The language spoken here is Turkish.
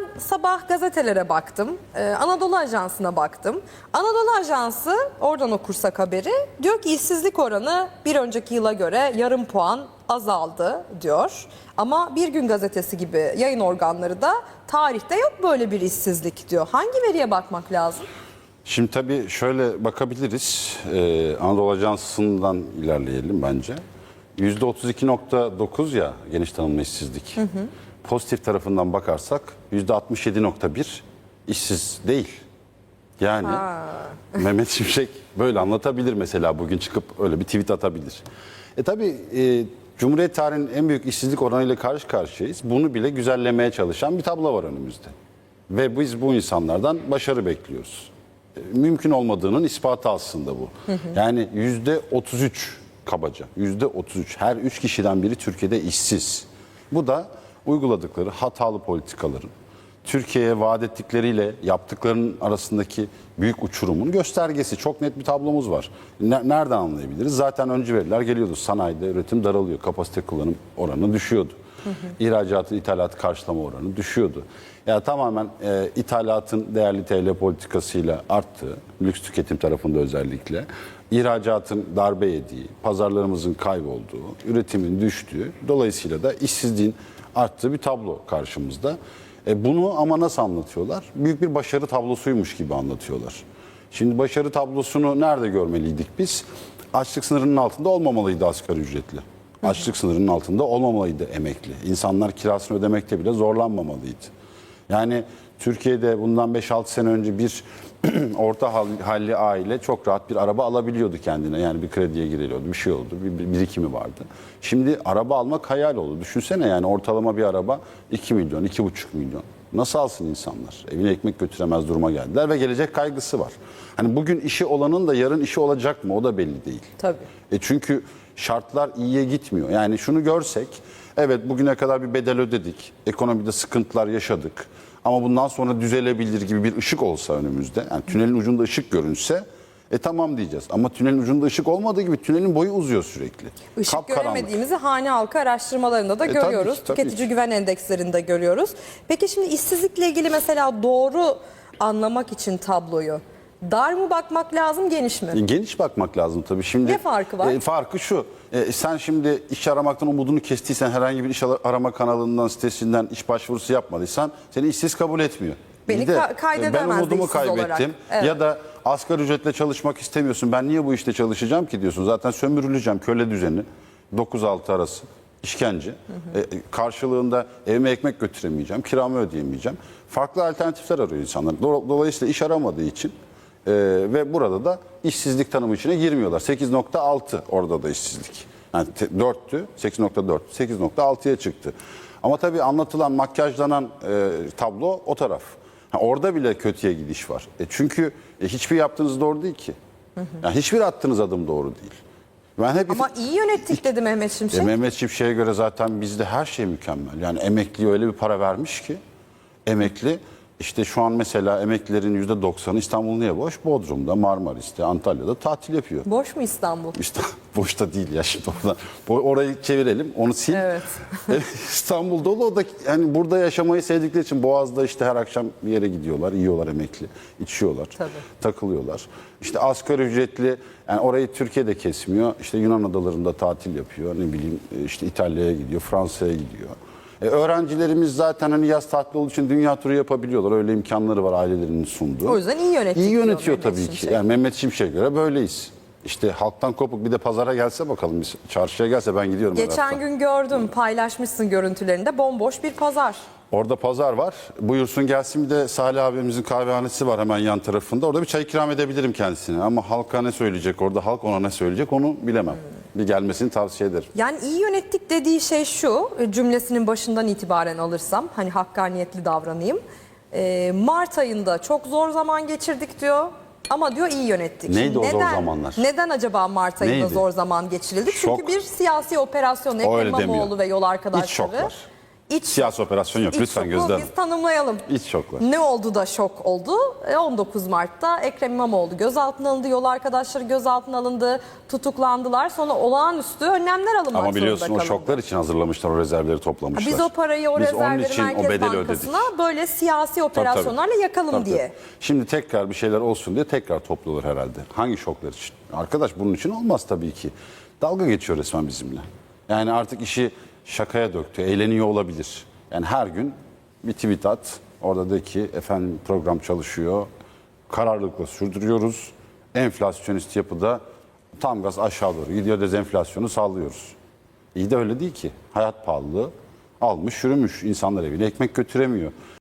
ben sabah gazetelere baktım. Ee, Anadolu Ajansı'na baktım. Anadolu Ajansı oradan okursak haberi diyor ki işsizlik oranı bir önceki yıla göre yarım puan azaldı diyor. Ama Bir Gün Gazetesi gibi yayın organları da tarihte yok böyle bir işsizlik diyor. Hangi veriye bakmak lazım? Şimdi tabii şöyle bakabiliriz. Ee, Anadolu Ajansı'ndan ilerleyelim bence. %32.9 ya geniş tanımlı işsizlik. Pozitif tarafından bakarsak %67.1 işsiz değil. Yani Mehmet Şimşek böyle anlatabilir mesela bugün çıkıp öyle bir tweet atabilir. E tabii e, Cumhuriyet tarihinin en büyük işsizlik oranıyla karşı karşıyayız. Bunu bile güzellemeye çalışan bir tablo var önümüzde. Ve biz bu insanlardan başarı bekliyoruz. E, Mümkün olmadığının ispatı aslında bu. Yani yüzde 33 kabaca, yüzde 33 her üç kişiden biri Türkiye'de işsiz. Bu da uyguladıkları hatalı politikaların, Türkiye'ye vaat ettikleriyle yaptıklarının arasındaki büyük uçurumun göstergesi. Çok net bir tablomuz var. Ne- Nereden anlayabiliriz? Zaten öncü veriler geliyordu. Sanayide üretim daralıyor. Kapasite kullanım oranı düşüyordu. İhracatı, ithalatı karşılama oranı düşüyordu. Ya tamamen e, ithalatın değerli TL politikasıyla arttığı, lüks tüketim tarafında özellikle, ihracatın darbe yediği, pazarlarımızın kaybolduğu, üretimin düştüğü, dolayısıyla da işsizliğin arttığı bir tablo karşımızda. E bunu ama nasıl anlatıyorlar? Büyük bir başarı tablosuymuş gibi anlatıyorlar. Şimdi başarı tablosunu nerede görmeliydik biz? Açlık sınırının altında olmamalıydı asgari ücretli. Açlık sınırının altında olmamalıydı emekli. İnsanlar kirasını ödemekte bile zorlanmamalıydı. Yani Türkiye'de bundan 5-6 sene önce bir orta hal- halli aile çok rahat bir araba alabiliyordu kendine. Yani bir krediye giriliyordu, bir şey oldu, bir, bir birikimi vardı. Şimdi araba almak hayal oldu. Düşünsene yani ortalama bir araba 2 milyon, 2,5 milyon. Nasıl alsın insanlar? Evine ekmek götüremez duruma geldiler ve gelecek kaygısı var. Hani bugün işi olanın da yarın işi olacak mı o da belli değil. Tabii. E çünkü şartlar iyiye gitmiyor. Yani şunu görsek, evet bugüne kadar bir bedel ödedik, ekonomide sıkıntılar yaşadık. Ama bundan sonra düzelebilir gibi bir ışık olsa önümüzde, yani tünelin ucunda ışık görünse, e tamam diyeceğiz. Ama tünelin ucunda ışık olmadığı gibi tünelin boyu uzuyor sürekli. Işık Kapkaranlık. göremediğimizi hane halkı araştırmalarında da E, tabii görüyoruz. ki, tabii Tüketici ki. güven endekslerinde görüyoruz. Peki şimdi işsizlikle ilgili mesela doğru anlamak için tabloyu dar mı bakmak lazım geniş mi? E, Geniş bakmak lazım tabii. Şimdi Ne farkı var? e, farkı şu. e, sen şimdi iş aramaktan umudunu kestiysen herhangi bir iş ara- arama kanalından, sitesinden iş başvurusu yapmadıysan seni işsiz kabul etmiyor. Beni Bir de, ka- e, kaydedemez Ben umudumu işsiz olarak. kaybettim. Evet. Ya da asgari ücretle çalışmak istemiyorsun. Ben niye bu işte çalışacağım ki diyorsun. Zaten sömürüleceğim köle düzeni. 9-6 arası işkence. E, e, karşılığında evime ekmek götüremeyeceğim, kiramı ödeyemeyeceğim. Farklı alternatifler arıyor insanlar. Do- Dolayısıyla iş aramadığı için ee, ve burada da işsizlik tanımı içine girmiyorlar. 8.6 orada da işsizlik. Yani te- 4'tü, 8.4, 8.6'ya çıktı. Ama tabii anlatılan, makyajlanan e, tablo o taraf. Ha, orada bile kötüye gidiş var. E çünkü e, hiçbir yaptığınız doğru değil ki. Yani hiçbir attığınız adım doğru değil. Ben hep Ama iyi yönettik dedi Mehmet Şimşek. e, Mehmet Çiftçi'ye göre zaten bizde her şey mükemmel. Yani emekliye öyle bir para vermiş ki emekli işte şu an mesela emeklilerin %90'ı İstanbul niye boş? Bodrum'da, Marmaris'te, Antalya'da tatil yapıyor. Boş mu İstanbul? İşte boşta değil ya şimdi oradan. Orayı çevirelim, onu sil. Evet. İstanbul dolu o da yani burada yaşamayı sevdikleri için Boğaz'da işte her akşam bir yere gidiyorlar, yiyorlar emekli, içiyorlar, Tabii. takılıyorlar. İşte asgari ücretli yani orayı Türkiye'de kesmiyor. İşte Yunan adalarında tatil yapıyor. Ne bileyim işte İtalya'ya gidiyor, Fransa'ya gidiyor. E, öğrencilerimiz zaten hani yaz tatili olduğu için dünya turu yapabiliyorlar. Öyle imkanları var ailelerinin sunduğu. O yüzden iyi yönettik İyi yönetiyor Mehmet tabii Şimşek. ki. Yani Mehmet Şimşek'e göre böyleyiz. İşte halktan kopuk bir de pazara gelse bakalım. Biz çarşıya gelse ben gidiyorum. Geçen gün gördüm paylaşmışsın görüntülerinde bomboş bir pazar. Orada pazar var. Buyursun gelsin bir de Salih abimizin kahvehanesi var hemen yan tarafında. Orada bir çay ikram edebilirim kendisine. Ama halka ne söyleyecek orada halk ona ne söyleyecek onu bilemem. Bir gelmesini tavsiye ederim. Yani iyi yönettik dediği şey şu e, cümlesinin başından itibaren alırsam hani hakkaniyetli davranayım. E, Mart ayında çok zor zaman geçirdik diyor. Ama diyor iyi yönettik. Neydi o zor neden, zamanlar? Neden acaba Mart ayında Neydi? zor zaman geçirildi? Çünkü Şok. bir siyasi operasyon Ekrem İmamoğlu ve yol İç arkadaşları şok var. İç Siyasi operasyon yok. İç Lütfen şoku Gözde Hanım. Biz tanımlayalım. İç şoklar. Ne oldu da şok oldu? E, 19 Mart'ta Ekrem İmamoğlu gözaltına alındı, yol arkadaşları gözaltına alındı, tutuklandılar. Sonra olağanüstü önlemler alınmak Ama biliyorsun o şoklar için hazırlamışlar o rezervleri toplamışlar. Biz o parayı o Biz rezervleri için o Merkez bedeli Bankası'na ödedik. böyle siyasi Tabii, tabii. operasyonlarla yakalım Tabii, diye. tabii. Şimdi tekrar bir şeyler olsun diye tekrar topluyorlar herhalde. Hangi şoklar için? Arkadaş bunun için olmaz tabii ki. Dalga geçiyor resmen bizimle. Yani artık işi şakaya döktü. Eğleniyor olabilir. Yani her gün bir tweet at. Orada de ki efendim program çalışıyor. Kararlılıkla sürdürüyoruz. Enflasyonist yapıda tam gaz aşağı doğru gidiyor. Dezenflasyonu sağlıyoruz. İyi de öyle değil ki. Hayat pahalılığı almış yürümüş. İnsanlar evine ekmek götüremiyor.